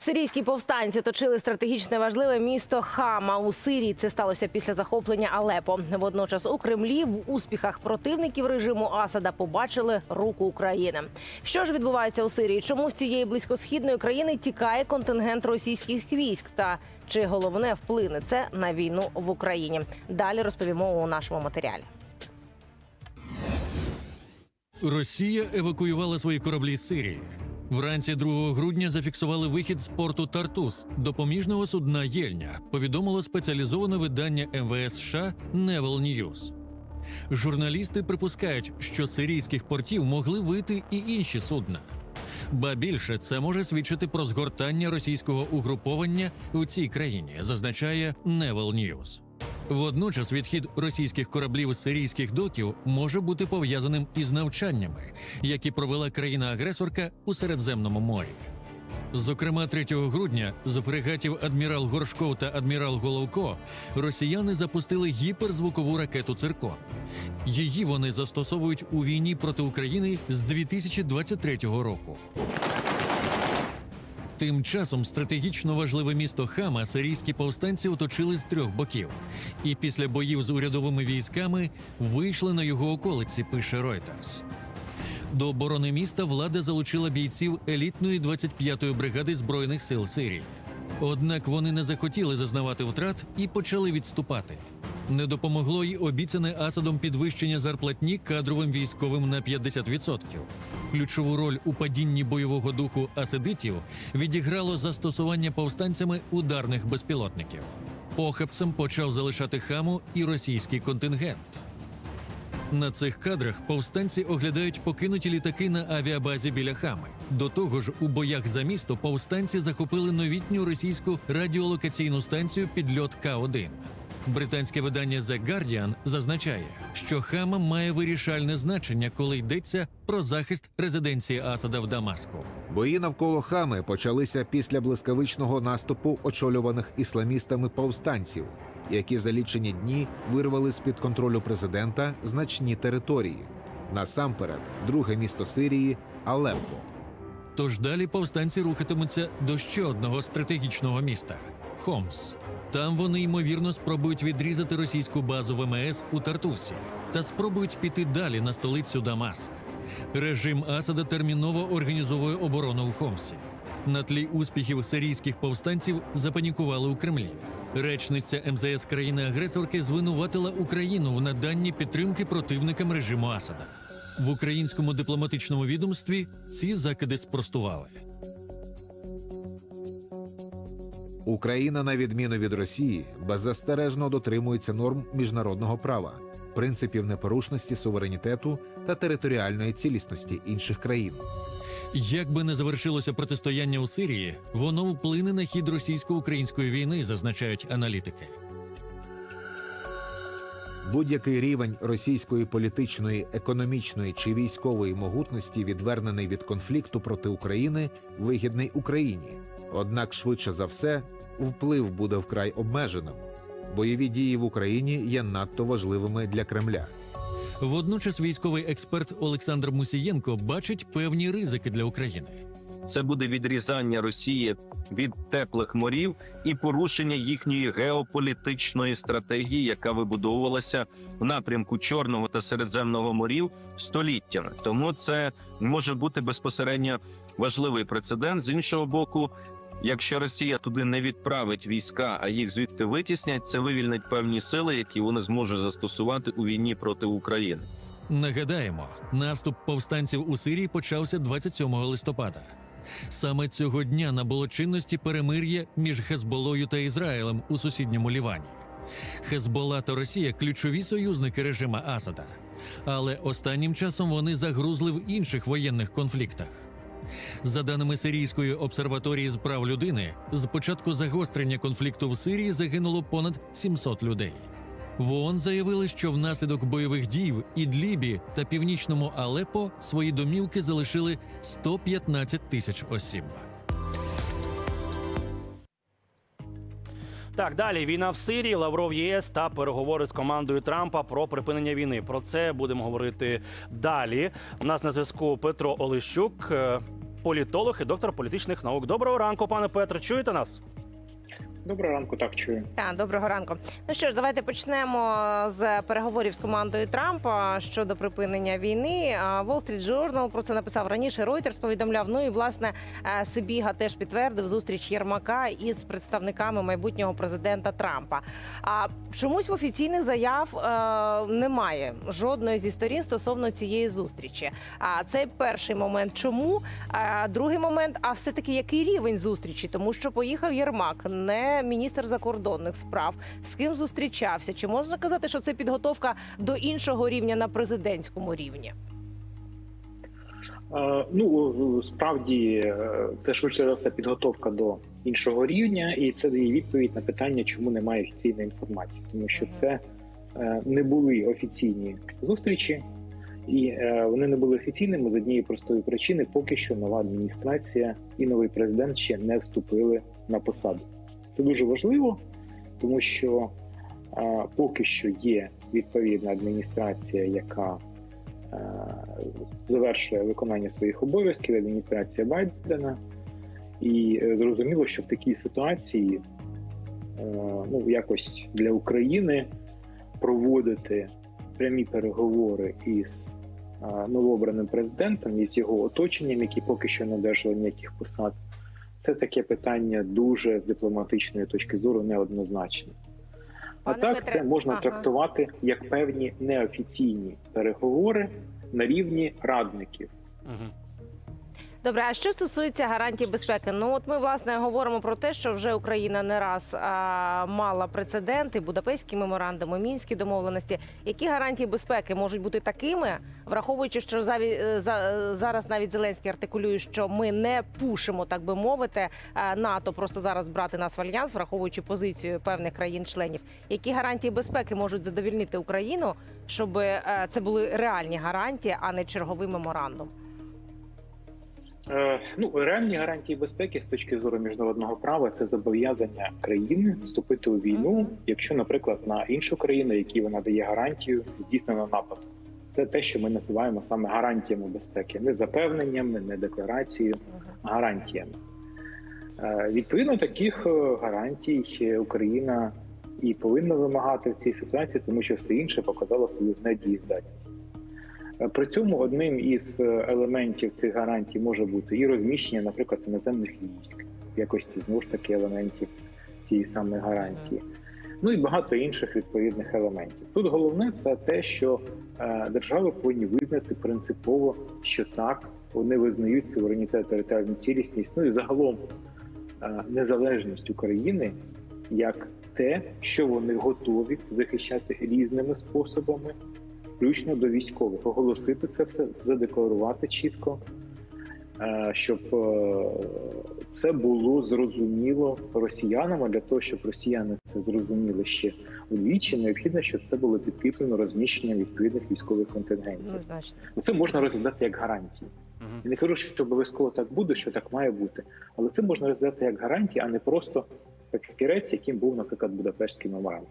Сирійські повстанці точили стратегічне важливе місто Хама у Сирії. Це сталося після захоплення Алепо. Водночас у Кремлі в успіхах противників режиму Асада побачили руку України. Що ж відбувається у Сирії? Чому з цієї близькосхідної країни тікає контингент російських військ? Та чи головне вплине це на війну в Україні? Далі розповімо у нашому матеріалі. Росія евакуювала свої кораблі з Сирії. Вранці 2 грудня зафіксували вихід з порту Тартус допоміжного судна Єльня. Повідомило спеціалізоване видання МВС США Невел Ньюз. Журналісти припускають, що з сирійських портів могли вийти і інші судна. Ба більше це може свідчити про згортання російського угруповання у цій країні, зазначає Невел Ньюз. Водночас відхід російських кораблів з сирійських доків може бути пов'язаним із навчаннями, які провела країна-агресорка у Середземному морі. Зокрема, 3 грудня з фрегатів адмірал Горшков та адмірал Головко росіяни запустили гіперзвукову ракету Циркон. Її вони застосовують у війні проти України з 2023 року. Тим часом стратегічно важливе місто Хама сирійські повстанці оточили з трьох боків, і після боїв з урядовими військами вийшли на його околиці. Пише Reuters. До оборони міста влада залучила бійців елітної 25-ї бригади збройних сил Сирії. Однак вони не захотіли зазнавати втрат і почали відступати. Не допомогло й обіцяне Асадом підвищення зарплатні кадровим військовим на 50%. Ключову роль у падінні бойового духу асадитів відіграло застосування повстанцями ударних безпілотників. Похабцем почав залишати хаму і російський контингент. На цих кадрах повстанці оглядають покинуті літаки на авіабазі біля Хами. До того ж, у боях за місто повстанці захопили новітню російську радіолокаційну станцію підльот К-1. Британське видання The Guardian зазначає, що Хама має вирішальне значення, коли йдеться про захист резиденції Асада в Дамаску. Бої навколо Хами почалися після блискавичного наступу очолюваних ісламістами повстанців, які за лічені дні вирвали з під контролю президента значні території. Насамперед, друге місто Сирії Алеппо. Тож далі повстанці рухатимуться до ще одного стратегічного міста Хомс. Там вони ймовірно спробують відрізати російську базу ВМС у Тартусі та спробують піти далі на столицю Дамаск. Режим Асада терміново організовує оборону в Хомсі. На тлі успіхів сирійських повстанців запанікували у Кремлі. Речниця МЗС країни-агресорки звинуватила Україну в наданні підтримки противникам режиму Асада. В українському дипломатичному відомстві ці закиди спростували. Україна, на відміну від Росії, беззастережно дотримується норм міжнародного права, принципів непорушності суверенітету та територіальної цілісності інших країн. Як би не завершилося протистояння у Сирії, воно вплине на хід російсько-української війни, зазначають аналітики. Будь-який рівень російської політичної, економічної чи військової могутності, відвернений від конфлікту проти України, вигідний Україні. Однак, швидше за все, вплив буде вкрай обмеженим. Бойові дії в Україні є надто важливими для Кремля. Водночас військовий експерт Олександр Мусієнко бачить певні ризики для України. Це буде відрізання Росії від теплих морів і порушення їхньої геополітичної стратегії, яка вибудовувалася в напрямку Чорного та Середземного морів століттями. Тому це може бути безпосередньо важливий прецедент. З іншого боку, якщо Росія туди не відправить війська, а їх звідти витіснять, це вивільнить певні сили, які вони зможуть застосувати у війні проти України. Нагадаємо, наступ повстанців у Сирії почався 27 листопада. Саме цього дня набуло чинності перемир'я між Хезболою та Ізраїлем у сусідньому Лівані. Хезбола та Росія ключові союзники режима Асада, але останнім часом вони загрузли в інших воєнних конфліктах. За даними Сирійської обсерваторії з прав людини, з початку загострення конфлікту в Сирії загинуло понад 700 людей. В ООН заявили, що внаслідок бойових дій в Ідлібі та північному Алепо свої домівки залишили 115 тисяч осіб. Так, далі війна в Сирії, Лавров ЄС та переговори з командою Трампа про припинення війни. Про це будемо говорити далі. У нас на зв'язку Петро Олещук. Е, політолог і доктор політичних наук. Доброго ранку, пане Петре. Чуєте нас? Доброго ранку, так чую. Так, доброго ранку. Ну що ж, давайте почнемо з переговорів з командою Трампа щодо припинення війни. Wall Street Journal про це написав раніше. Reuters повідомляв. Ну і власне е, Сибіга теж підтвердив зустріч Єрмака із представниками майбутнього президента Трампа. А чомусь в офіційних заяв е, немає жодної зі сторін стосовно цієї зустрічі. А це перший момент. Чому? А другий момент, а все таки який рівень зустрічі? Тому що поїхав Єрмак, не міністр закордонних справ. З ким зустрічався? Чи можна казати, що це підготовка до іншого рівня на президентському рівні? Е, ну справді е, це швидше за все підготовка до іншого рівня, і це дає відповідь на питання, чому немає офіційної інформації, тому що це е, не були офіційні зустрічі, і е, вони не були офіційними з однієї простої причини, поки що нова адміністрація і новий президент ще не вступили на посаду. Це дуже важливо, тому що е, поки що є відповідна адміністрація, яка е, завершує виконання своїх обов'язків адміністрація Байдена, і е, зрозуміло, що в такій ситуації е, ну якось для України проводити прямі переговори із е, новообраним президентом і з його оточенням, які поки що не одержали ніяких посад. Це таке питання дуже з дипломатичної точки зору неоднозначне. А Пане так Петре, це можна ага. трактувати як певні неофіційні переговори на рівні радників. Угу. Добре, а що стосується гарантій безпеки? Ну от ми власне говоримо про те, що вже Україна не раз а, мала прецеденти, Будапештські меморандуми, мінські домовленості. Які гарантії безпеки можуть бути такими, враховуючи, що заві, е, за, зараз навіть Зеленський артикулює, що ми не пушимо, так би мовити, е, НАТО просто зараз брати нас в альянс, враховуючи позицію певних країн-членів. Які гарантії безпеки можуть задовільнити Україну, щоб е, це були реальні гарантії, а не черговий меморандум? Е, ну, реальні гарантії безпеки з точки зору міжнародного права це зобов'язання країни вступити у війну, якщо, наприклад, на іншу країну, якій вона дає гарантію, здійснено напад. Це те, що ми називаємо саме гарантіями безпеки, не запевненнями, не декларацією, а гарантіями. Е, Відповідно, таких е, гарантій Україна і повинна вимагати в цій ситуації, тому що все інше показало свою недієздатність. При цьому одним із е, елементів цих гарантій може бути і розміщення, наприклад, іноземних військ в якості знову ж таки елементів цієї самої гарантії. Ну і багато інших відповідних елементів. Тут головне це те, що е, держави повинні визнати принципово, що так вони визнають суверенітет територіальну цілісність, ну і загалом е, незалежність України як те, що вони готові захищати різними способами, включно до військових, оголосити це все, задекларувати чітко, е, щоб е, це було зрозуміло росіянам. А для того, щоб росіяни це зрозуміли ще вдвічі, необхідно, щоб це було підкріплено розміщенням відповідних військових контингентів. Однозначно. Це можна розглядати як гарантії. Угу. Я не кажу, що обов'язково так буде, що так має бути, але це можна розглядати як гарантії, а не просто папірець, яким був, наприклад, Будапештський меморандум.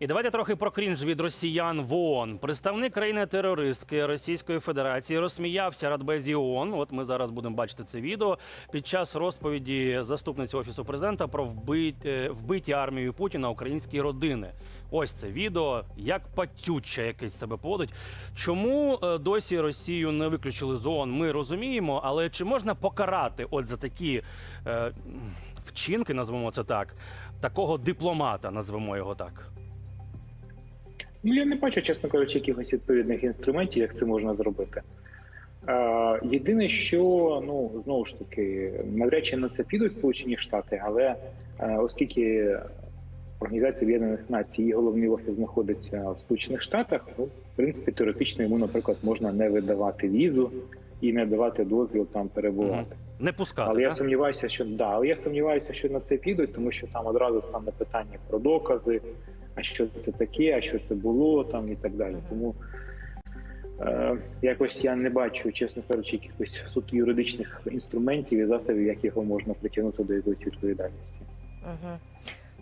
І давайте трохи про крінж від росіян в ООН. Представник країни-терористки Російської Федерації розсміявся Радбезі ООН. От ми зараз будемо бачити це відео під час розповіді заступниці офісу президента про вбит, е, вбиті армією Путіна українські родини. Ось це відео, як патюче якесь себе поводить. Чому е, досі Росію не виключили з ООН, Ми розуміємо, але чи можна покарати от за такі е, вчинки, назвемо це так, такого дипломата, назвемо його так. Ну, я не бачу, чесно кажучи, якихось відповідних інструментів, як це можна зробити. Єдине, що ну знову ж таки, навряд чи на це підуть Сполучені Штати, але е, оскільки Організація Об'єднаних Націй, її головний офіс знаходиться в Сполучених Штатах, ну, в принципі, теоретично йому, наприклад, можна не видавати візу і не давати дозвіл там перебувати. Не пускати. Але я сумніваюся, що да, але я сумніваюся, що на це підуть, тому що там одразу стане питання про докази, а що це таке, а що це було там і так далі. Тому е, якось я не бачу, чесно кажучи, якихось суто юридичних інструментів і засобів, як його можна притягнути до якоїсь відповідальності. Угу.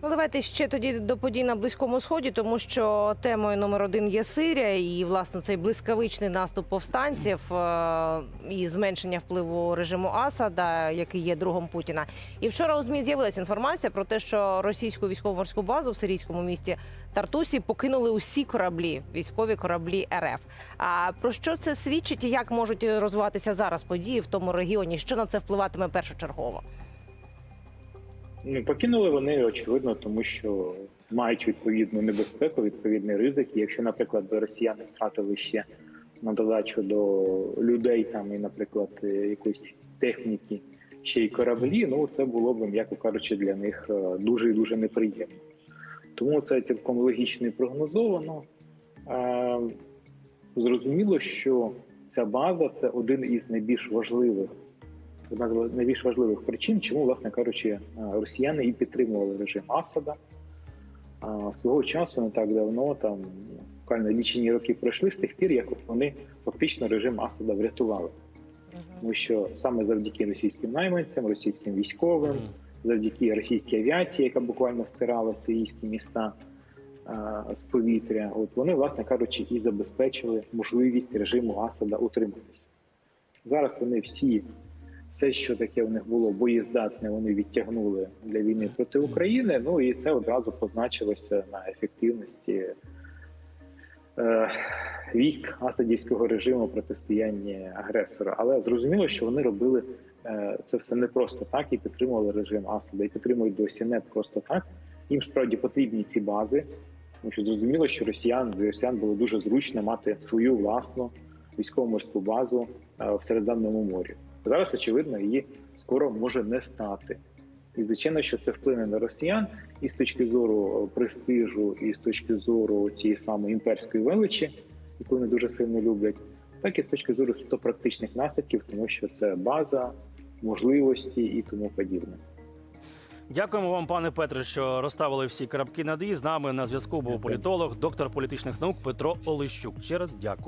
Ну, давайте ще тоді до подій на близькому сході, тому що темою номер один є Сирія, і власне цей блискавичний наступ повстанців е, і зменшення впливу режиму Асада, який є другом Путіна. І вчора у змі з'явилася інформація про те, що російську військово-морську базу в сирійському місті Тартусі покинули усі кораблі, військові кораблі РФ. А про що це свідчить і як можуть розвиватися зараз події в тому регіоні? Що на це впливатиме першочергово? Ну, покинули вони очевидно, тому що мають відповідну небезпеку, відповідний ризик. І якщо, наприклад, росіяни втратили ще на додачу до людей там і, наприклад, е, якоїсь техніки, ще й кораблі, ну це було б, м'яко кажучи, для них е, дуже і дуже неприємно. Тому це цілком логічно і прогнозовано. Зрозуміло, що ця база це один із найбільш важливих одна з найбільш важливих причин, чому, власне кажучи, е, росіяни і підтримували режим Асада. А Свого часу не так давно, там буквально лічені роки пройшли з тих пір, як вони фактично режим Асада врятували. Тому що саме завдяки російським найманцям, російським військовим, завдяки російській авіації, яка буквально стирала сирійські міста а, з повітря, от вони, власне кажучи, і забезпечили можливість режиму Асада утриматися. Зараз вони всі, все, що таке у них було боєздатне, вони відтягнули для війни проти України. Ну і це одразу позначилося на ефективності е, військ асадівського режиму протистояння агресора. Але зрозуміло, що вони робили е, це все не просто так і підтримували режим Асада, і підтримують досі не просто так. Їм справді потрібні ці бази, тому що зрозуміло, що росіян для росіян було дуже зручно мати свою власну військово-морську базу е, в Середземному морі. Зараз, очевидно, її скоро може не стати. І звичайно, що це вплине на росіян і з точки зору престижу, і з точки зору цієї самої імперської величі, яку вони дуже сильно люблять, так і з точки зору суто практичних наслідків, тому що це база, можливості і тому подібне. Дякуємо вам, пане Петре, що розставили всі крапки над «і». З нами на зв'язку був політолог, доктор політичних наук Петро Олещук. Ще раз дякую.